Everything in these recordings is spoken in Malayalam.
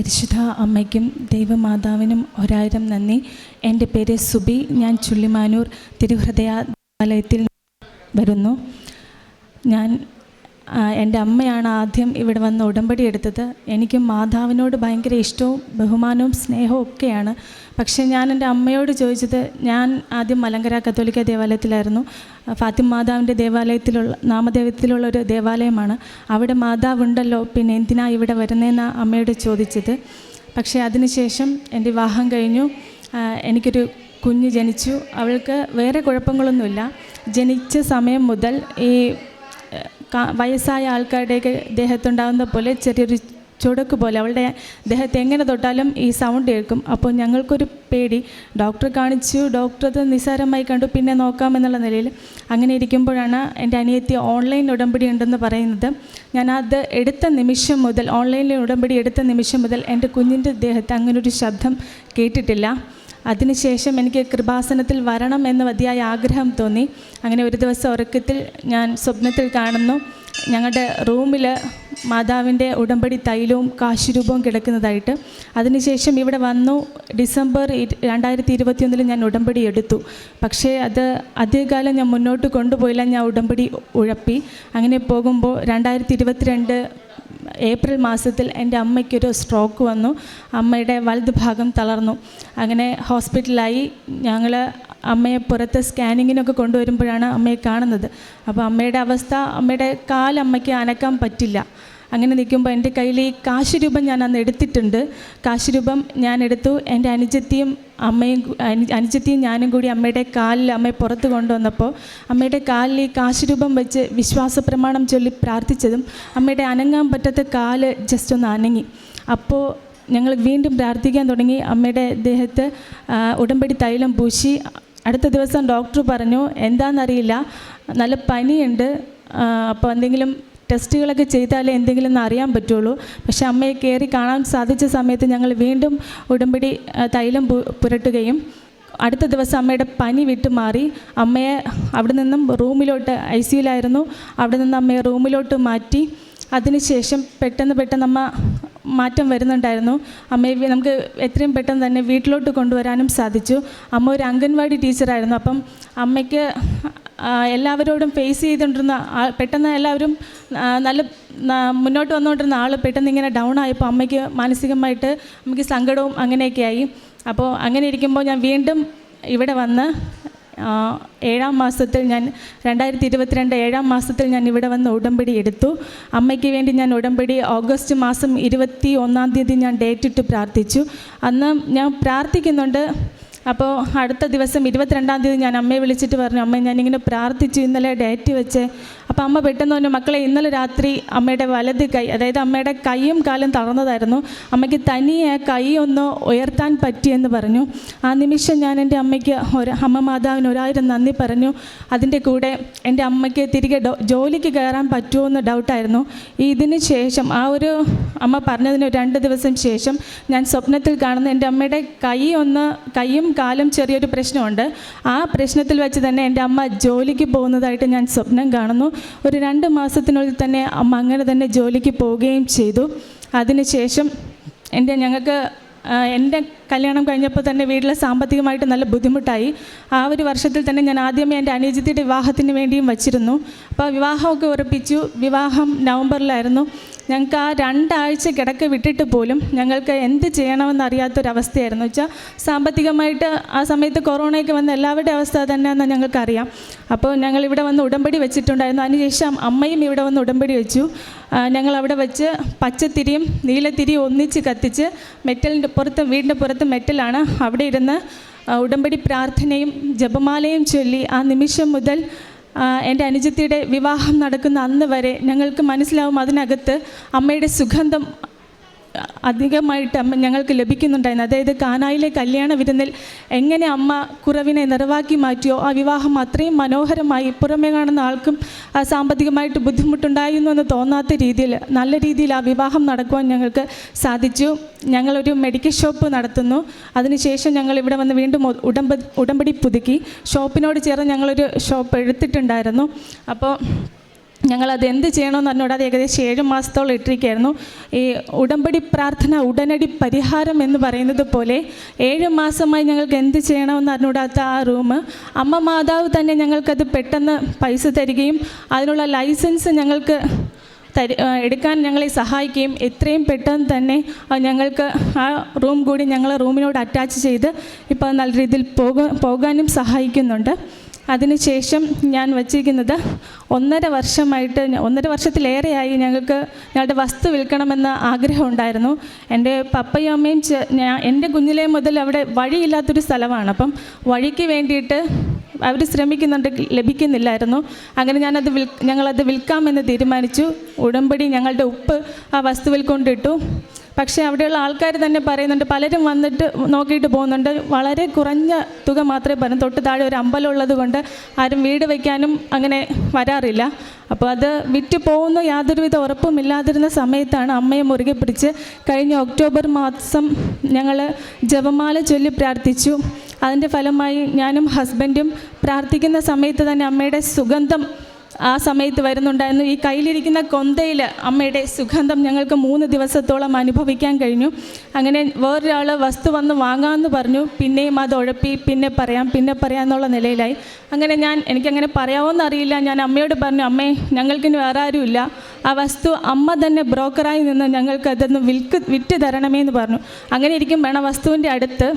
പരിശുദ്ധ അമ്മയ്ക്കും ദൈവമാതാവിനും ഒരായിരം നന്ദി. എന്റെ പേര് സുബി. ഞാൻ ചുള്ളിമാനൂർ തിരുഹൃദയ ദേവാലയത്തിൽ വരുന്നു. ഞാൻ എന്റെ അമ്മയാണ് ആദ്യം ഇവിടെ വന്ന് ഉടമ്പടി എടുത്തത്. എനിക്ക് മാതാവിനോട് ഭയങ്കര ഇഷ്ടവും ബഹുമാനവും സ്നേഹവും ഒക്കെയാണ്. പക്ഷേ ഞാൻ എന്റെ അമ്മയോട് ചോദിച്ചത് ഞാൻ ആദ്യം മലങ്കര കത്തോലിക്ക ദേവാലയത്തിലായിരുന്നു. ഫാത്തിമ മാതാവിന്റെ ദേവാലയത്തിലുള്ള നാമദേവത്തിലുള്ള ഒരു ദേവാലയമാണ്. അവിടെ മാതാവുണ്ടല്ലോ പിന്നെ എന്തിനാ ഇവിടെ വരുന്നതെന്ന് അമ്മയോട് ചോദിച്ചത്. പക്ഷേ അതിനുശേഷം എന്റെ വിവാഹം കഴിഞ്ഞു. എനിക്കൊരു കുഞ്ഞ് ജനിച്ചു. അവൾക്ക് വേറെ കുഴപ്പങ്ങളൊന്നുമില്ല. ജനിച്ച സമയം മുതൽ ഈ വയസ്സായ ആൾക്കാരുടെയൊക്കെ ദേഹത്തുണ്ടാകുന്ന പോലെ ചെറിയൊരു ചുടക്ക് പോലെ അവളുടെ ദേഹത്ത് എങ്ങനെ തൊട്ടാലും ഈ സൗണ്ട് കേൾക്കും. അപ്പോൾ ഞങ്ങൾക്കൊരു പേടി. ഡോക്ടറെ കാണിച്ചു. ഡോക്ടർ അത് നിസ്സാരമായി കണ്ടു. പിന്നെ നോക്കാമെന്നുള്ള നിലയിൽ അങ്ങനെ ഇരിക്കുമ്പോഴാണ് എന്റെ അനിയത്തി ഓൺലൈൻ ഉടമ്പടി ഉണ്ടെന്ന് പറയുന്നത്. ഞാൻ അത് എടുത്ത നിമിഷം മുതൽ ഓൺലൈനിൽ ഉടമ്പടി എടുത്ത നിമിഷം മുതൽ എന്റെ കുഞ്ഞിന്റെ ദേഹത്ത് അങ്ങനൊരു ശബ്ദം കേട്ടിട്ടില്ല. അതിനുശേഷം എനിക്ക് കൃപാസനത്തിൽ വരണം എന്ന് മതിയായ ആഗ്രഹം തോന്നി. അങ്ങനെ ഒരു ദിവസം ഉറക്കത്തിൽ ഞാൻ സ്വപ്നത്തിൽ കാണുന്നു. ഞങ്ങളുടെ റൂമിൽ മാതാവിന്റെ ഉടമ്പടി തൈലവും കാശുരൂപവും കിടക്കുന്നതായിട്ട്. അതിനുശേഷം ഇവിടെ വന്നു. ഡിസംബർ രണ്ടായിരത്തി ഇരുപത്തിയൊന്നിൽ ഞാൻ ഉടമ്പടി എടുത്തു. പക്ഷേ അത് അധികകാലം ഞാൻ മുന്നോട്ട് കൊണ്ടുപോയില്ല. ഞാൻ ഉടമ്പടി ഉഴപ്പി. അങ്ങനെ പോകുമ്പോൾ രണ്ടായിരത്തി ഇരുപത്തിരണ്ട് ഏപ്രിൽ മാസത്തിൽ എന്റെ അമ്മയ്ക്കൊരു സ്ട്രോക്ക് വന്നു. അമ്മയുടെ വലത് ഭാഗം തളർന്നു. അങ്ങനെ ഹോസ്പിറ്റലായി ഞങ്ങൾ അമ്മയെ പുറത്ത് സ്കാനിങ്ങിനൊക്കെ കൊണ്ടുവരുമ്പോഴാണ് അമ്മയെ കാണുന്നത്. അപ്പോൾ അമ്മയുടെ അവസ്ഥ അമ്മയുടെ കാലമ്മയ്ക്ക് അനക്കാൻ പറ്റില്ല. അങ്ങനെ നിൽക്കുമ്പോൾ എന്റെ കയ്യിൽ ഈ കാശ് രൂപം ഞാൻ അന്ന് എടുത്തിട്ടുണ്ട്. കാശ് രൂപം ഞാൻ എടുത്തു. എന്റെ അനുജത്തിയും അമ്മയും അനുജത്തിയും ഞാനും കൂടി അമ്മയുടെ കാലിൽ അമ്മയെ പുറത്ത് കൊണ്ടുവന്നപ്പോൾ അമ്മയുടെ കാലിൽ ഈ കാശ് രൂപം വെച്ച് വിശ്വാസ പ്രമാണം ചൊല്ലി പ്രാർത്ഥിച്ചതും അമ്മയുടെ അനങ്ങാൻ പറ്റാത്ത കാൽ ജസ്റ്റ് ഒന്ന് അനങ്ങി. അപ്പോൾ ഞങ്ങൾ വീണ്ടും പ്രാർത്ഥിക്കാൻ തുടങ്ങി. അമ്മയുടെ ദേഹത്ത് ഉടമ്പടി തൈലം പൂശി. അടുത്ത ദിവസം ഡോക്ടർ പറഞ്ഞു എന്താണെന്നറിയില്ല നല്ല പനിയുണ്ട്. അപ്പോൾ എന്തെങ്കിലും ടെസ്റ്റുകളൊക്കെ ചെയ്താലേ എന്തെങ്കിലും ഒന്ന് അറിയാൻ പറ്റുള്ളൂ. പക്ഷേ അമ്മയെ കയറി കാണാൻ സാധിച്ച സമയത്ത് ഞങ്ങൾ വീണ്ടും ഉടമ്പടി തൈലം പുരട്ടുകയും അടുത്ത ദിവസം അമ്മയുടെ പനി വിട്ടുമാറി അമ്മയെ അവിടെ നിന്നും റൂമിലോട്ട് ഐ സിയിലായിരുന്നു അവിടെ നിന്ന് അമ്മയെ റൂമിലോട്ട് മാറ്റി. അതിനുശേഷം പെട്ടെന്ന് പെട്ടെന്ന് അമ്മ മാറ്റം വരുന്നുണ്ടായിരുന്നു. അമ്മയെ നമുക്ക് എത്രയും പെട്ടെന്ന് തന്നെ വീട്ടിലോട്ട് കൊണ്ടുവരാനും സാധിച്ചു. അമ്മ ഒരു അംഗൻവാടി ടീച്ചറായിരുന്നു. അപ്പം അമ്മയ്ക്ക് എല്ലാവരോടും ഫേസ് ചെയ്തുകൊണ്ടിരുന്ന പെട്ടെന്ന് എല്ലാവരും നല്ല മുന്നോട്ട് വന്നുകൊണ്ടിരുന്ന ആൾ പെട്ടെന്ന് ഇങ്ങനെ ഡൗൺ ആയപ്പോൾ അമ്മയ്ക്ക് മാനസികമായിട്ട് നമുക്ക് സങ്കടവും അങ്ങനെയൊക്കെ ആയി. അപ്പോൾ അങ്ങനെ ഇരിക്കുമ്പോൾ ഞാൻ വീണ്ടും ഇവിടെ വന്ന് ഏഴാം മാസത്തിൽ ഞാൻ രണ്ടായിരത്തി ഇരുപത്തിരണ്ട് ഏഴാം മാസത്തിൽ ഞാൻ ഇവിടെ വന്ന് ഉടമ്പടി എടുത്തു. അമ്മയ്ക്ക് വേണ്ടി ഞാൻ ഉടമ്പടി ഓഗസ്റ്റ് മാസം ഇരുപത്തി ഒന്നാം തീയതി ഞാൻ ഡേറ്റ് ഇട്ട് പ്രാർത്ഥിച്ചു. അന്ന് ഞാൻ പ്രാർത്ഥിക്കുന്നുണ്ട്. അപ്പോൾ അടുത്ത ദിവസം ഇരുപത്തിരണ്ടാം തീയതി ഞാൻ അമ്മയെ വിളിച്ചിട്ട് പറഞ്ഞു അമ്മ ഞാനിങ്ങനെ പ്രാർത്ഥിച്ചു ഇന്നലെ ഡേറ്റ് വെച്ച് അപ്പോൾ അമ്മ പെട്ടെന്ന് പറഞ്ഞു മക്കളെ ഇന്നലെ രാത്രി അമ്മയുടെ വലത് കൈ അതായത് അമ്മയുടെ കൈയും കാലും തളർന്നതായിരുന്നു. അമ്മയ്ക്ക് തനിയെ കൈ ഒന്ന് ഉയർത്താൻ പറ്റിയെന്ന് പറഞ്ഞു. ആ നിമിഷം ഞാൻ എന്റെ അമ്മയ്ക്ക് ഒരു അമ്മ മാതാവിന് ഒരായിരം നന്ദി പറഞ്ഞു. അതിന്റെ കൂടെ എന്റെ അമ്മയ്ക്ക് തിരികെ ജോലിക്ക് കയറാൻ പറ്റുമോ എന്ന് ഡൗട്ടായിരുന്നു. ഇതിന് ശേഷം ആ ഒരു അമ്മ പറഞ്ഞതിന് രണ്ട് ദിവസം ശേഷം ഞാൻ സ്വപ്നത്തിൽ കാണുന്ന എന്റെ അമ്മയുടെ കൈ ഒന്ന് കൈയും കാലും ചെറിയൊരു പ്രശ്നമുണ്ട്. ആ പ്രശ്നത്തിൽ വെച്ച് തന്നെ എന്റെ അമ്മ ജോലിക്ക് പോകുന്നതായിട്ട് ഞാൻ സ്വപ്നം കാണുന്നു. ഒരു രണ്ട് മാസത്തിനുള്ളിൽ തന്നെ അമ്മ അങ്ങനെ തന്നെ ജോലിക്ക് പോവുകയും ചെയ്തു. അതിനുശേഷം എന്റെ ഞങ്ങൾക്ക് എന്റെ കല്യാണം കഴിഞ്ഞപ്പോൾ തന്നെ വീട്ടിലെ സാമ്പത്തികമായിട്ട് നല്ല ബുദ്ധിമുട്ടായി. ആ ഒരു വർഷത്തിൽ തന്നെ ഞാൻ ആദ്യമേ എന്റെ അനുജിത്തിയുടെ വിവാഹത്തിന് വേണ്ടിയും വച്ചിരുന്നു. അപ്പോൾ വിവാഹമൊക്കെ ഉറപ്പിച്ചു. വിവാഹം നവംബറിലായിരുന്നു. ഞങ്ങൾക്ക് ആ രണ്ടാഴ്ച കിടക്ക് വിട്ടിട്ട് പോലും ഞങ്ങൾക്ക് എന്ത് ചെയ്യണമെന്ന് അറിയാത്തൊരവസ്ഥയായിരുന്നു. വെച്ചാൽ സാമ്പത്തികമായിട്ട് ആ സമയത്ത് കൊറോണയൊക്കെ വന്ന എല്ലാവരുടെ അവസ്ഥ തന്നെയാണെന്ന് ഞങ്ങൾക്കറിയാം. അപ്പോൾ ഞങ്ങൾ ഇവിടെ വന്ന് ഉടമ്പടി വെച്ചിട്ടുണ്ടായിരുന്നു. അതിനുശേഷം അമ്മയും ഇവിടെ വന്ന് ഉടമ്പടി വെച്ചു. ഞങ്ങൾ അവിടെ വെച്ച് പച്ചത്തിരിയും നീലത്തിരിയും ഒന്നിച്ച് കത്തിച്ച് മെറ്റലിന്റെ പുറത്ത് വീടിന്റെ പുറത്ത് മെറ്റലാണ് അവിടെ ഇരുന്ന് ഉടമ്പടി പ്രാർത്ഥനയും ജപമാലയും ചൊല്ലി ആ നിമിഷം മുതൽ എന്റെ അനുജത്തിയുടെ വിവാഹം നടക്കുന്ന അന്ന് വരെ ഞങ്ങൾക്ക് മനസ്സിലാവും അതിനകത്ത് അമ്മയുടെ സുഗന്ധം അധികമായിട്ട് അമ്മ ഞങ്ങൾക്ക് ലഭിക്കുന്നുണ്ടായിരുന്നു. അതായത് കാനായിലെ കല്യാണ വിരുന്നിൽ എങ്ങനെ അമ്മ കുറവിനെ നിറവാക്കി മാറ്റിയോ ആ വിവാഹം അത്രയും മനോഹരമായി പുറമേ കാണുന്ന ആൾക്കും സാമ്പത്തികമായിട്ട് ബുദ്ധിമുട്ടുണ്ടായിരുന്നു എന്ന് തോന്നാത്ത രീതിയിൽ നല്ല രീതിയിൽ ആ വിവാഹം നടക്കുവാൻ ഞങ്ങൾക്ക് സാധിച്ചു. ഞങ്ങളൊരു മെഡിക്കൽ ഷോപ്പ് നടത്തുന്നു. അതിനുശേഷം ഞങ്ങൾ ഇവിടെ വന്ന് വീണ്ടും ഉടമ്പ ഉടമ്പടി പുതുക്കി. ഷോപ്പിനോട് ചേർന്ന് ഞങ്ങളൊരു ഷോപ്പ് എടുത്തിട്ടുണ്ടായിരുന്നു. അപ്പോൾ ഞങ്ങളത് എന്ത് ചെയ്യണമെന്ന് പറഞ്ഞോട് അത് ഏകദേശം ഏഴ് മാസത്തോളം ഇട്ടിരിക്കുകയായിരുന്നു. ഈ ഉടമ്പടി പ്രാർത്ഥന ഉടനടി പരിഹാരം എന്ന് പറയുന്നത് പോലെ ഏഴ് മാസമായി ഞങ്ങൾക്ക് എന്ത് ചെയ്യണമെന്ന് അറിഞ്ഞൂടാത്ത ആ റൂം. അമ്മ മാതാവ് തന്നെ ഞങ്ങൾക്കത് പെട്ടെന്ന് പൈസ തരികയും അതിനുള്ള ലൈസൻസ് ഞങ്ങൾക്ക് തരി എടുക്കാൻ ഞങ്ങളെ സഹായിക്കുകയും എത്രയും പെട്ടെന്ന് തന്നെ ഞങ്ങൾക്ക് ആ റൂം കൂടി ഞങ്ങളെ റൂമിനോട് അറ്റാച്ച് ചെയ്ത് ഇപ്പോൾ നല്ല രീതിയിൽ പോക പോകാനും സഹായിക്കുന്നുണ്ട്. അതിനുശേഷം ഞാൻ വച്ചിരിക്കുന്നത് ഒന്നര വർഷമായിട്ട് ഒന്നര വർഷത്തിലേറെയായി ഞങ്ങൾക്ക് ഞങ്ങളുടെ വസ്തു വിൽക്കണമെന്ന ആഗ്രഹം ഉണ്ടായിരുന്നു. എന്റെ പപ്പയും അമ്മയും ഞാൻ എന്റെ കുഞ്ഞിലേ മുതൽ അവിടെ വഴിയില്ലാത്തൊരു സ്ഥലമാണ്. അപ്പം വഴിക്ക് വേണ്ടിയിട്ട് അവർ ശ്രമിക്കുന്നുണ്ട് ലഭിക്കുന്നില്ലായിരുന്നു. അങ്ങനെ ഞാനത് വിൽ ഞങ്ങളത് വിൽക്കാമെന്ന് തീരുമാനിച്ചു. ഉടമ്പടി ഞങ്ങളുടെ ഉപ്പ് ആ വസ്തുവിൽ കൊണ്ടിട്ടു. പക്ഷേ അവിടെയുള്ള ആൾക്കാർ തന്നെ പറയുന്നുണ്ട് പലരും വന്നിട്ട് നോക്കിയിട്ട് പോകുന്നുണ്ട്. വളരെ കുറഞ്ഞ തുക മാത്രമേ പറഞ്ഞു തൊട്ട് താഴെ ഒരു അമ്പലം ഉള്ളത് കൊണ്ട് ആരും വീട് വയ്ക്കാനും അങ്ങനെ വരാറില്ല. അപ്പോൾ അത് വിറ്റ് പോകുന്ന യാതൊരുവിധ ഉറപ്പുമില്ലാതിരുന്ന സമയത്താണ് അമ്മയെ മുറുകെ പിടിച്ച് കഴിഞ്ഞ ഒക്ടോബർ മാസം ഞങ്ങൾ ജപമാല ചൊല്ലി പ്രാർത്ഥിച്ചു. അതിന്റെ ഫലമായി ഞാനും ഹസ്ബൻഡും പ്രാർത്ഥിക്കുന്ന സമയത്ത് തന്നെ അമ്മയുടെ സുഗന്ധം ആ സമയത്ത് വരുന്നുണ്ടായിരുന്നു. ഈ കയ്യിലിരിക്കുന്ന കൊന്തയിൽ അമ്മയുടെ സുഗന്ധം ഞങ്ങൾക്ക് മൂന്ന് ദിവസത്തോളം അനുഭവിക്കാൻ കഴിഞ്ഞു. അങ്ങനെ വേറൊരാൾ വസ്തു വന്ന് വാങ്ങാമെന്ന് പറഞ്ഞു. പിന്നെയും അത് ഉഴപ്പി പിന്നെ പറയാം പിന്നെ പറയാം എന്നുള്ള നിലയിലായി. അങ്ങനെ ഞാൻ എനിക്കങ്ങനെ പറയാമോന്ന് അറിയില്ല. ഞാൻ അമ്മയോട് പറഞ്ഞു അമ്മേ ഞങ്ങൾക്കിനി വേറെ ആരുമില്ല. ആ വസ്തു അമ്മ തന്നെ ബ്രോക്കറായി നിന്ന് ഞങ്ങൾക്ക് അതൊന്ന് വിൽക്ക് വിറ്റ് തരണമേ എന്ന് പറഞ്ഞു. അങ്ങനെ ഇരിക്കും വേണം വസ്തുവിന്റെ അടുത്ത്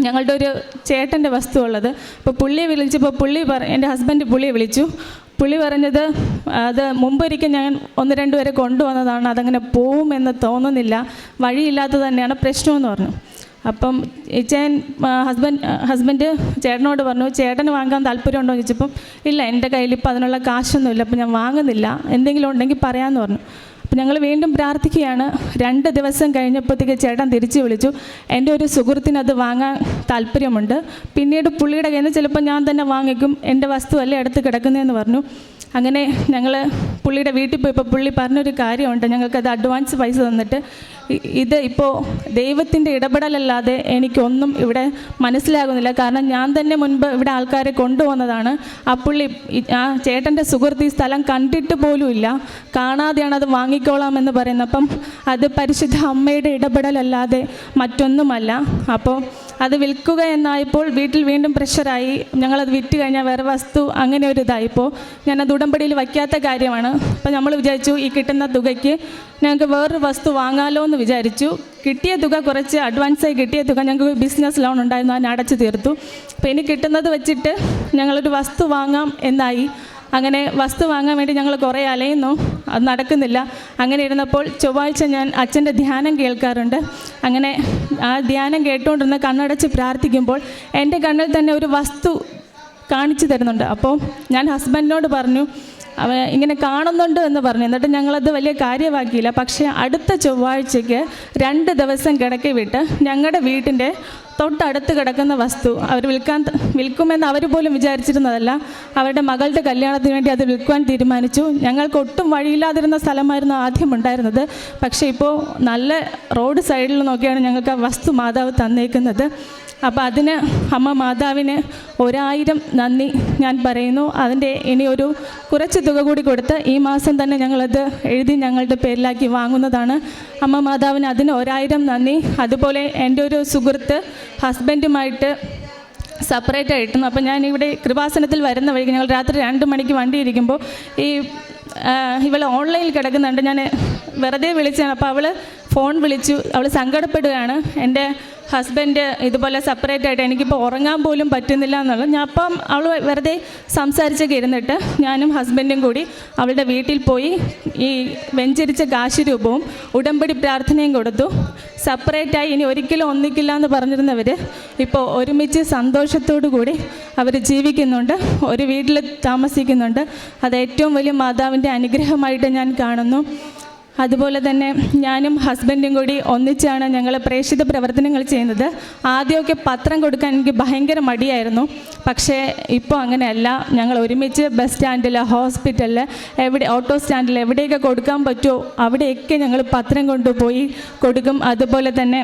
ഞങ്ങളുടെ ഒരു ചേട്ടന്റെ വസ്തു ഉള്ളത്. അപ്പോൾ പുള്ളിയെ വിളിച്ചപ്പോൾ പുള്ളി പറ എന്റെ ഹസ്ബൻഡ് പുള്ളിയെ വിളിച്ചു. പുള്ളി പറഞ്ഞത് അത് മുമ്പൊരിക്കൽ ഞാൻ ഒന്ന് രണ്ട് പേരെ കൊണ്ടുവന്നതാണ് അതങ്ങനെ പോകുമെന്ന് തോന്നുന്നില്ല. വഴിയില്ലാത്തത് തന്നെയാണ് പ്രശ്നമെന്ന് പറഞ്ഞു. അപ്പം ചേൻ ഹസ്ബൻഡ് ഹസ്ബൻഡ് ചേട്ടനോട് പറഞ്ഞു ചേട്ടന് വാങ്ങാൻ താല്പര്യമുണ്ടോ? എന്ന് ചോദിച്ചപ്പം ഇല്ല എന്റെ കയ്യിൽ ഇപ്പം അതിനുള്ള കാശൊന്നുമില്ല അപ്പം ഞാൻ വാങ്ങുന്നില്ല. എന്തെങ്കിലും ഉണ്ടെങ്കിൽ പറയാമെന്ന് പറഞ്ഞു. അപ്പം ഞങ്ങൾ വീണ്ടും പ്രാർത്ഥിക്കുകയാണ്. രണ്ട് ദിവസം കഴിഞ്ഞപ്പോഴത്തേക്ക് ചേട്ടൻ തിരിച്ചു വിളിച്ചു. എന്റെ ഒരു സുഹൃത്തിന് അത് വാങ്ങാൻ താല്പര്യമുണ്ട്. പിന്നീട് പുള്ളിയുടെ കയ്യിൽ നിന്ന് ചിലപ്പോൾ ഞാൻ തന്നെ വാങ്ങിക്കും. എന്റെ വസ്തു അല്ലേ അടുത്ത് കിടക്കുന്നതെന്ന് പറഞ്ഞു. അങ്ങനെ ഞങ്ങൾ പുള്ളിയുടെ വീട്ടിൽ പോയപ്പോൾ പുള്ളി പറഞ്ഞൊരു കാര്യമുണ്ട്. ഞങ്ങൾക്കത് അഡ്വാൻസ് പൈസ തന്നിട്ട് ഇത് ഇപ്പോൾ ദൈവത്തിന്റെ ഇടപെടലല്ലാതെ എനിക്കൊന്നും ഇവിടെ മനസ്സിലാകുന്നില്ല. കാരണം ഞാൻ തന്നെ മുൻപ് ഇവിടെ ആൾക്കാരെ കൊണ്ടുവന്നതാണ്. ആ പുള്ളി ആ ചേട്ടന്റെ സുഹൃത്ത് ഈ സ്ഥലം കണ്ടിട്ട് പോലും ഇല്ല. കാണാതെയാണ് അത് വാങ്ങിക്കോളാം എന്ന് പറയുന്നത് അപ്പം അത് പരിശുദ്ധ അമ്മയുടെ ഇടപെടലല്ലാതെ മറ്റൊന്നുമല്ല. അപ്പോൾ അത് വിൽക്കുക എന്നായപ്പോൾ വീട്ടിൽ വീണ്ടും പ്രഷറായി. ഞങ്ങളത് വിറ്റ് കഴിഞ്ഞാൽ വേറെ വസ്തു അങ്ങനെ ഒരു ഇതായിപ്പോൾ അത് ഉടമ്പടിയിൽ വയ്ക്കാത്ത കാര്യമാണ്. അപ്പോൾ നമ്മൾ വിചാരിച്ചു ഈ കിട്ടുന്ന തുകയ്ക്ക് ഞങ്ങൾക്ക് വേറൊരു വസ്തു വാങ്ങാലോ എന്ന് വിചാരിച്ചു. കിട്ടിയ തുക കുറച്ച് അഡ്വാൻസായി കിട്ടിയ തുക ഞങ്ങൾക്ക് ബിസിനസ് ലോൺ ഉണ്ടായിരുന്നു. അതിന് അടച്ചു തീർത്തു. അപ്പോൾ ഇനി കിട്ടുന്നത് വെച്ചിട്ട് ഞങ്ങളൊരു വസ്തു വാങ്ങാം എന്നായി. അങ്ങനെ വസ്തു വാങ്ങാൻ വേണ്ടി ഞങ്ങൾ കുറേ അലയുന്നു. അത് നടക്കുന്നില്ല. അങ്ങനെ ഇരുന്നപ്പോൾ ചൊവ്വാഴ്ച ഞാൻ അച്ഛന്റെ ധ്യാനം കേൾക്കാറുണ്ട്. അങ്ങനെ ആ ധ്യാനം കേട്ടുകൊണ്ടിരുന്ന കണ്ണടച്ച് പ്രാർത്ഥിക്കുമ്പോൾ എന്റെ കണ്ണിൽ തന്നെ ഒരു വസ്തു കാണിച്ചു തരുന്നുണ്ട്. അപ്പോൾ ഞാൻ ഹസ്ബൻഡിനോട് പറഞ്ഞു അവ ഇങ്ങനെ കാണുന്നുണ്ട് എന്ന് പറഞ്ഞു. എന്നിട്ട് ഞങ്ങളത് വലിയ കാര്യമാക്കിയില്ല. പക്ഷേ അടുത്ത ചൊവ്വാഴ്ചയ്ക്ക് രണ്ട് ദിവസം കിടക്കി വിട്ട് ഞങ്ങളുടെ വീട്ടിന്റെ തൊട്ടടുത്ത് കിടക്കുന്ന വസ്തു അവർ വിൽക്കാൻ വിൽക്കുമെന്ന് അവർ പോലും വിചാരിച്ചിരുന്നതല്ല. അവരുടെ മകളുടെ കല്യാണത്തിന് വേണ്ടി അത് വിൽക്കുവാൻ തീരുമാനിച്ചു. ഞങ്ങൾക്ക് ഒട്ടും വഴിയില്ലാതിരുന്ന സ്ഥലമായിരുന്നു ആദ്യം ഉണ്ടായിരുന്നത്. പക്ഷേ ഇപ്പോൾ നല്ല റോഡ് സൈഡിൽ നോക്കിയാണ് ഞങ്ങൾക്ക് ആ വസ്തു മാതാവ് തന്നേക്കുന്നത്. അപ്പോൾ അതിന് അമ്മ മാതാവിന് ഒരായിരം നന്ദി ഞാൻ പറയുന്നു. അതിന്റെ ഇനി ഒരു കുറച്ച് തുക കൂടി കൊടുത്ത് ഈ മാസം തന്നെ ഞങ്ങളത് എഴുതി ഞങ്ങളുടെ പേരിലാക്കി വാങ്ങുന്നതാണ്. അമ്മ മാതാവിന് അതിന് ഒരായിരം നന്ദി. അതുപോലെ എന്റെ ഒരു സുഹൃത്ത് ഹസ്ബൻഡുമായിട്ട് സെപ്പറേറ്റ് ആയിട്ടുന്നു അപ്പോൾ ഞാൻ ഇവിടെ കൃപാസനത്തിൽ വരുന്ന വഴിക്ക് ഞങ്ങൾ രാത്രി രണ്ട് മണിക്ക് വണ്ടി ഇരിക്കുമ്പോൾ ഈ ഇവൾ ഓൺലൈനിൽ കിടക്കുന്നുണ്ട്. ഞാൻ വെറുതെ വിളിച്ചാണ് അപ്പോൾ അവൾ ഫോൺ വിളിച്ചു. അവൾ സങ്കടപ്പെടുകയാണ്. എന്റെ ഹസ്ബൻഡ് ഇതുപോലെ സെപ്പറേറ്റ് ആയിട്ട് എനിക്കിപ്പോൾ ഉറങ്ങാൻ പോലും പറ്റുന്നില്ല എന്നുള്ളത് ഞാൻ അപ്പം അവൾ വെറുതെ സംസാരിച്ചൊക്കെ ഇരുന്നിട്ട് ഞാനും ഹസ്ബൻഡും കൂടി അവളുടെ വീട്ടിൽ പോയി ഈ വെഞ്ചരിച്ച കാശ് രൂപവും ഉടമ്പടി പ്രാർത്ഥനയും കൊടുത്തു. സെപ്പറേറ്റായി ഇനി ഒരിക്കലും ഒന്നിക്കില്ല എന്ന് പറഞ്ഞിരുന്നവർ ഇപ്പോൾ ഒരുമിച്ച് സന്തോഷത്തോടു കൂടി അവർ ജീവിക്കുന്നുണ്ട്. ഒരു വീട്ടിൽ താമസിക്കുന്നുണ്ട്. അത് ഏറ്റവും വലിയ മാതാവിന്റെ അനുഗ്രഹമായിട്ട് ഞാൻ കാണുന്നു. അതുപോലെ തന്നെ ഞാനും ഹസ്ബൻഡും കൂടി ഒന്നിച്ചാണ് ഞങ്ങൾ പ്രേക്ഷിത പ്രവർത്തനങ്ങൾ ചെയ്യുന്നത്. ആദ്യമൊക്കെ പത്രം കൊടുക്കാൻ എനിക്ക് ഭയങ്കര മടിയായിരുന്നു. പക്ഷേ ഇപ്പോൾ അങ്ങനെയല്ല. ഞങ്ങൾ ഒരുമിച്ച് ബസ് സ്റ്റാൻഡിൽ ഹോസ്പിറ്റലിൽ എവിടെ ഓട്ടോ സ്റ്റാൻഡിൽ എവിടെയൊക്കെ കൊടുക്കാൻ പറ്റുമോ അവിടെയൊക്കെ ഞങ്ങൾ പത്രം കൊണ്ടുപോയി കൊടുക്കും. അതുപോലെ തന്നെ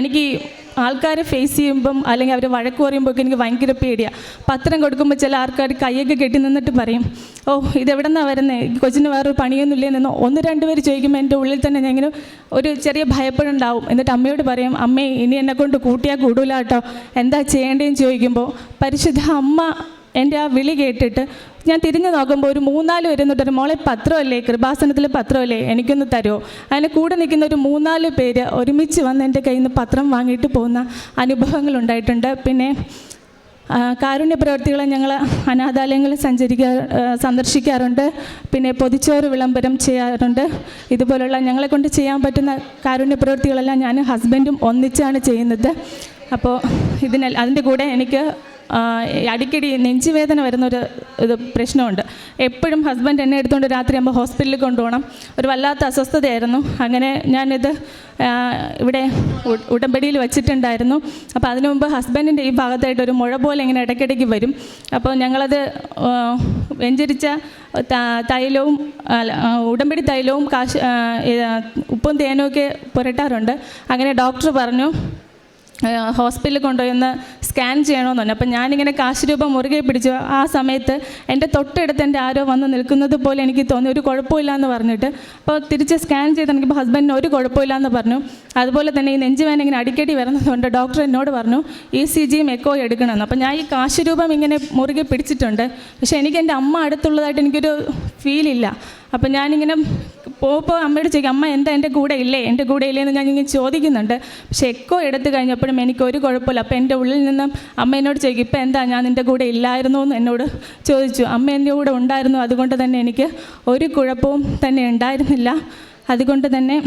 എനിക്ക് ആൾക്കാരെ ഫേസ് ചെയ്യുമ്പം അല്ലെങ്കിൽ അവർ വഴക്ക് പറയുമ്പോൾ ഒക്കെ എനിക്ക് ഭയങ്കര പേടിയാണ് പത്രം കൊടുക്കുമ്പോൾ ചില ആൾക്കാർ കൈയൊക്കെ കെട്ടി നിന്നിട്ട് പറയും ഓ ഇതെവിടെ നിന്നാണ് വരുന്നത് കൊച്ചിന് വേറൊരു പണിയൊന്നും ഇല്ലെന്നോ ഒന്ന് രണ്ട് പേര് ചോദിക്കുമ്പോൾ എന്റെ ഉള്ളിൽ തന്നെ ഞാൻ ഇങ്ങനെ ഒരു ചെറിയ ഭയപ്പെടുണ്ടാവും. എന്നിട്ട് അമ്മയോട് പറയും അമ്മേ ഇനി എന്നെ കൊണ്ട് കൂട്ടിയാൽ കൂടൂല കേട്ടോ. എന്താ ചെയ്യേണ്ടതെന്ന് ചോദിക്കുമ്പോൾ പരിശുദ്ധ അമ്മ എന്റെ ആ വിളി കേട്ടിട്ട് ഞാൻ തിരിഞ്ഞു നോക്കുമ്പോൾ ഒരു മൂന്നാൽ പേര് എന്നിട്ട് മോളെ പത്രമല്ലേ കൃപാസനത്തിൽ പത്രമല്ലേ എനിക്കൊന്ന് തരുമോ അതിന് കൂടെ നിൽക്കുന്ന ഒരു മൂന്നാൽ പേര് ഒരുമിച്ച് വന്ന് എന്റെ കയ്യിൽ നിന്ന് പത്രം വാങ്ങിയിട്ട് പോകുന്ന അനുഭവങ്ങൾ ഉണ്ടായിട്ടുണ്ട്. പിന്നെ കാരുണ്യ പ്രവർത്തികളെ ഞങ്ങൾ അനാഥാലയങ്ങളിൽ സഞ്ചരിക്കാ സന്ദർശിക്കാറുണ്ട്. പിന്നെ പൊതിച്ചോറ് വിളംബരം ചെയ്യാറുണ്ട്. ഇതുപോലുള്ള ഞങ്ങളെ കൊണ്ട് ചെയ്യാൻ പറ്റുന്ന കാരുണ്യ പ്രവർത്തികളെല്ലാം ഞാൻ ഹസ്ബൻഡും ഒന്നിച്ചാണ് ചെയ്യുന്നത്. അപ്പോൾ ഇതിനെ അതിന്റെ കൂടെ എനിക്ക് അടിക്കടി നെഞ്ചുവേദന വരുന്നൊരു ഇത് പ്രശ്നമുണ്ട്. എപ്പോഴും ഹസ്ബൻഡ് എന്നെ എടുത്തുകൊണ്ട് രാത്രിയാകുമ്പോൾ ഹോസ്പിറ്റലിൽ കൊണ്ടുപോകണം ഒരു വല്ലാത്ത അസ്വസ്ഥതയായിരുന്നു. അങ്ങനെ ഞാനിത് ഇവിടെ ഉടമ്പടിയിൽ വെച്ചിട്ടുണ്ടായിരുന്നു. അപ്പോൾ അതിനു മുമ്പ് ഹസ്ബൻഡിന്റെ ഈ ഭാഗത്തായിട്ട് ഒരു മുഴ പോലെ ഇങ്ങനെ ഇടയ്ക്കിടയ്ക്ക് വരും. അപ്പോൾ ഞങ്ങളത് വെഞ്ചരിച്ച തൈലവും ഉടമ്പടി തൈലവും കാശ് ഉപ്പും തേനും ഒക്കെ പുരട്ടാറുണ്ട്. അങ്ങനെ ഡോക്ടർ പറഞ്ഞു ഹോസ്പിറ്റലിൽ കൊണ്ടുപോയി സ്കാൻ ചെയ്യണമെന്ന് പറഞ്ഞു. അപ്പം ഞാനിങ്ങനെ കാശ് രൂപ മുറുകെ പിടിച്ചു ആ സമയത്ത് എന്റെ തൊട്ടടുത്ത് എന്റെ ആരോ വന്ന് നിൽക്കുന്നത് പോലെ എനിക്ക് തോന്നി. ഒരു കുഴപ്പമില്ല എന്ന് പറഞ്ഞിട്ട്. അപ്പോൾ തിരിച്ച് സ്കാൻ ചെയ്ത് എനിക്ക് ഹസ്ബൻഡിന് ഒരു കുഴപ്പമില്ല എന്ന് പറഞ്ഞു. അതുപോലെ തന്നെ ഈ നെഞ്ചുവേന ഇങ്ങനെ അടിക്കടി വരുന്നതുകൊണ്ട് ഡോക്ടർ എന്നോട് പറഞ്ഞു ഇ സി ജിയും എക്കോ എടുക്കണമെന്ന്. അപ്പം ഞാൻ ഈ കാശ് രൂപം ഇങ്ങനെ മുറുകെ പിടിച്ചിട്ടുണ്ട്. പക്ഷേ എനിക്ക് എന്റെ അമ്മ അടുത്തുള്ളതായിട്ട് എനിക്കൊരു ഫീലില്ല അപ്പം ഞാനിങ്ങനെ പോകുമ്പോൾ അമ്മയോട് ചോദിക്കും അമ്മ എന്താ എന്റെ കൂടെ ഇല്ലേ? എന്റെ കൂടെ ഇല്ലേ? എന്ന് ഞാൻ ഇങ്ങനെ ചോദിക്കുന്നുണ്ട്. പക്ഷെ എക്കോ എടുത്തു കഴിഞ്ഞപ്പോഴും എനിക്ക് ഒരു കുഴപ്പമില്ല. അപ്പോൾ എന്റെ ഉള്ളിൽ നിന്നും അമ്മ എന്നോട് ചോദിക്കും ഇപ്പം എന്താ ഞാൻ നിന്റെ കൂടെ ഇല്ലായിരുന്നു? എന്ന് എന്നോട് ചോദിച്ചു. അമ്മ എന്റെ കൂടെ ഉണ്ടായിരുന്നു. അതുകൊണ്ട് തന്നെ എനിക്ക് ഒരു കുഴപ്പവും തന്നെ ഉണ്ടായിരുന്നില്ല. അതുകൊണ്ട് തന്നെ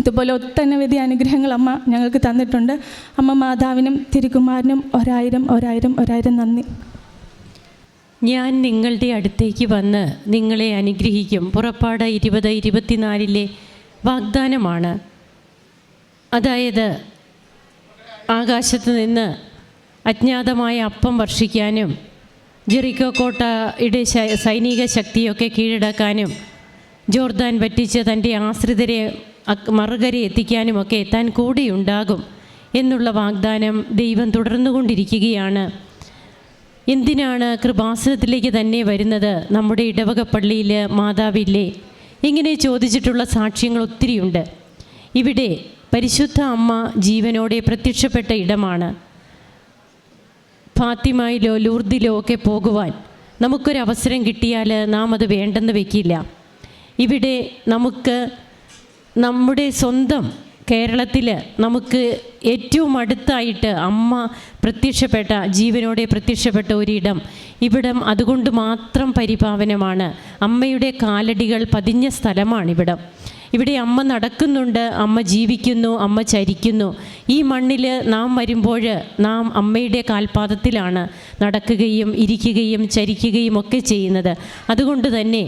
ഇതുപോലെ ഒത്തനവധി അനുഗ്രഹങ്ങൾ അമ്മ ഞങ്ങൾക്ക് തന്നിട്ടുണ്ട്. അമ്മ മാതാവിനും തിരുകുമാരനും ഒരായിരം ഒരായിരം ഒരായിരം നന്ദി. ഞാൻ നിങ്ങളുടെ അടുത്തേക്ക് വന്ന് നിങ്ങളെ അനുഗ്രഹിക്കും. പുറപ്പാട് ഇരുപത് ഇരുപത്തിനാലിലെ വാഗ്ദാനമാണ്. അതായത് ആകാശത്ത് നിന്ന് അജ്ഞാതമായ അപ്പം വർഷിക്കാനും ജെറിക്കോ കോട്ടയുടെ സൈനിക ശക്തിയൊക്കെ കീഴടക്കാനും ജോർദാൻ പറ്റിച്ച് തന്റെ ആശ്രിതരെ മറുകരെ എത്തിക്കാനുമൊക്കെ താൻ കൂടെയുണ്ടാകും എന്നുള്ള വാഗ്ദാനം ദൈവം തുടർന്നുകൊണ്ടിരിക്കുകയാണ്. എന്തിനാണ് കൃപാസനത്തിലേക്ക് തന്നെ വരുന്നത്? നമ്മുടെ ഇടവക പള്ളിയിൽ മാതാവില്ലേ? ഇങ്ങനെ ചോദിച്ചിട്ടുള്ള സാക്ഷ്യങ്ങൾ ഒത്തിരിയുണ്ട്. ഇവിടെ പരിശുദ്ധ അമ്മ ജീവനോടെ പ്രത്യക്ഷപ്പെട്ട ഇടമാണ്. ഫാത്തിമയിലോ ലൂർദിലോ ഒക്കെ പോകുവാൻ നമുക്കൊരവസരം കിട്ടിയാൽ നാം അത് വേണ്ടെന്ന് വെക്കില്ല. ഇവിടെ നമുക്ക് നമ്മുടെ സ്വന്തം കേരളത്തിൽ നമുക്ക് ഏറ്റവും അടുത്തായിട്ട് അമ്മ പ്രത്യക്ഷപ്പെട്ട ജീവനോടെ പ്രത്യക്ഷപ്പെട്ട ഒരിടം. ഇവിടം അതുകൊണ്ട് മാത്രം പരിപാവനമാണ്. അമ്മയുടെ കാലടികൾ പതിഞ്ഞ സ്ഥലമാണ് സ്ഥലമാണിവിടം. ഇവിടെ അമ്മ നടക്കുന്നുണ്ട് അമ്മ ജീവിക്കുന്നു അമ്മ ചരിക്കുന്നു. ഈ മണ്ണിൽ നാം വരുമ്പോൾ നാം അമ്മയുടെ കാൽപാദത്തിലാണ് നടക്കുകയും ഇരിക്കുകയും ചരിക്കുകയും ഒക്കെ ചെയ്യുന്നത്. അതുകൊണ്ട് തന്നെ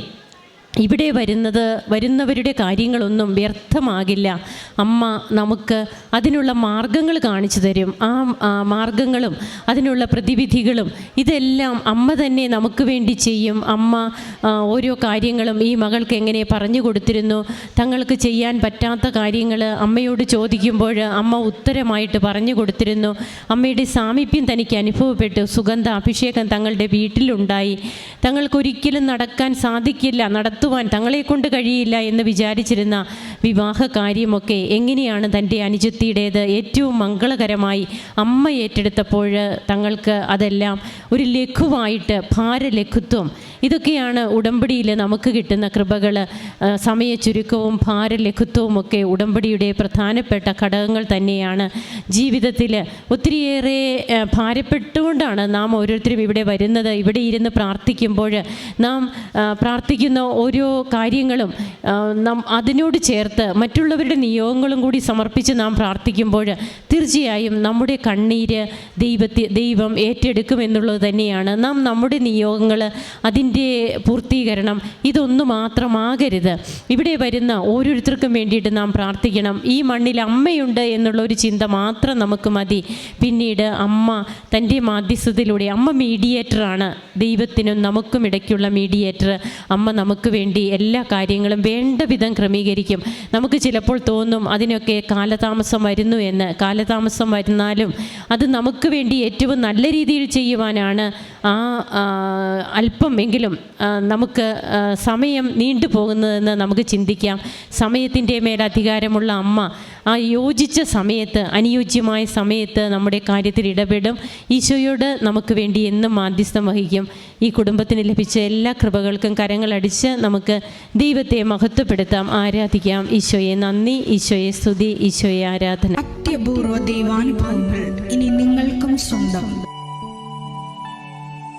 ഇവിടെ വരുന്നത് വരുന്നവരുടെ കാര്യങ്ങളൊന്നും വ്യർത്ഥമാകില്ല. അമ്മ നമുക്ക് അതിനുള്ള മാർഗങ്ങൾ കാണിച്ചു തരും. ആ മാർഗങ്ങളും അതിനുള്ള പ്രതിവിധികളും ഇതെല്ലാം അമ്മ തന്നെ നമുക്ക് വേണ്ടി ചെയ്യും. അമ്മ ഓരോ കാര്യങ്ങളും ഈ മകൾക്ക് എങ്ങനെ പറഞ്ഞു കൊടുത്തിരുന്നു? തങ്ങൾക്ക് ചെയ്യാൻ പറ്റാത്ത കാര്യങ്ങൾ അമ്മയോട് ചോദിക്കുമ്പോൾ അമ്മ ഉത്തരമായിട്ട് പറഞ്ഞു കൊടുത്തിരുന്നു. അമ്മയുടെ സാമീപ്യം തനിക്ക് അനുഭവപ്പെട്ടു. സുഗന്ധ അഭിഷേകം തങ്ങളുടെ വീട്ടിലുണ്ടായി. തങ്ങൾക്കൊരിക്കലും നടക്കാൻ സാധിക്കില്ല. നടത്തുവാൻ തങ്ങളെ കൊണ്ട് കഴിയില്ല എന്ന് വിചാരിച്ചിരുന്ന വിവാഹ കാര്യമൊക്കെ എങ്ങനെയാണ് തന്റെ അനുജത്തിയുടേത് ഏറ്റവും മംഗളകരമായി അമ്മ ഏറ്റെടുത്തപ്പോൾ തങ്ങൾക്ക് അതെല്ലാം ഒരു ലഘുവായിട്ട് ഭാരലഘുത്വം ഇതൊക്കെയാണ് ഉടമ്പടിയിൽ നമുക്ക് കിട്ടുന്ന കൃപകൾ സമയ ചുരുക്കവും ഭാരലഘുത്വവും ഒക്കെ ഉടമ്പടിയുടെ പ്രധാനപ്പെട്ട ഘടകങ്ങൾ തന്നെയാണ് ജീവിതത്തിൽ ഒത്തിരിയേറെ ഭാരപ്പെട്ടുകൊണ്ടാണ് നാം ഓരോരുത്തരും ഇവിടെ വരുന്നത്. ഇവിടെ ഇരുന്ന് പ്രാർത്ഥിക്കുമ്പോൾ നാം പ്രാർത്ഥിക്കുന്ന ഓരോ കാര്യങ്ങളും നാം അതിനോട് ചേർത്ത് മറ്റുള്ളവരുടെ നിയോഗങ്ങളും കൂടി സമർപ്പിച്ച് നാം പ്രാർത്ഥിക്കുമ്പോൾ തീർച്ചയായും നമ്മുടെ കണ്ണീര് ദൈവത്തെ ദൈവം ഏറ്റെടുക്കുമെന്നുള്ളത് തന്നെയാണ്. നാം നമ്മുടെ നിയോഗങ്ങൾ അതിന്റെ അതിന്റെ പൂർത്തീകരണം ഇതൊന്നു മാത്രമാകരുത്. ഇവിടെ വരുന്ന ഓരോരുത്തർക്കും വേണ്ടിയിട്ട് നാം പ്രാർത്ഥിക്കണം. ഈ മണ്ണിൽ അമ്മയുണ്ട് എന്നുള്ള ഒരു ചിന്ത മാത്രം നമുക്ക് മതി. പിന്നീട് അമ്മ തന്റെ മാധ്യസ്ഥതയിലൂടെ അമ്മ മീഡിയേറ്ററാണ്. ദൈവത്തിനും നമുക്കും ഇടയ്ക്കുള്ള മീഡിയേറ്റർ. അമ്മ നമുക്ക് വേണ്ടി എല്ലാ കാര്യങ്ങളും വേണ്ട വിധം ക്രമീകരിക്കും. നമുക്ക് ചിലപ്പോൾ തോന്നും അതിനൊക്കെ കാലതാമസം വരുന്നു എന്ന്. കാലതാമസം വരുന്നാലും അത് നമുക്ക് വേണ്ടി ഏറ്റവും നല്ല രീതിയിൽ ചെയ്യുവാനാണ് ആ ആ, അല്പം എങ്കിലും ആ, നമുക്ക് സമയം നീണ്ടു പോകുന്നതെന്ന് നമുക്ക് ചിന്തിക്കാം. സമയത്തിന്റെ മേൽ അധികാരമുള്ള അമ്മ ആ യോജിച്ച സമയത്ത് അനുയോജ്യമായ സമയത്ത് നമ്മുടെ കാര്യത്തിൽ ഇടപെടും. ഈശോയോട് നമുക്ക് വേണ്ടി എന്നും മാധ്യസ്ഥം വഹിക്കും. ഈ കുടുംബത്തിന് ലഭിച്ച എല്ലാ കൃപകൾക്കും കരങ്ങളടിച്ച് നമുക്ക് ദൈവത്തെ മഹത്വപ്പെടുത്താം ആരാധിക്കാം. ഈശോയെ നന്ദി ഈശോയെ സ്തുതി ഈശോയെ ആരാധന. അത്യപൂർവ ദൈവാനുഭവങ്ങൾ ഇനി നിങ്ങൾക്കും സ്വന്തം.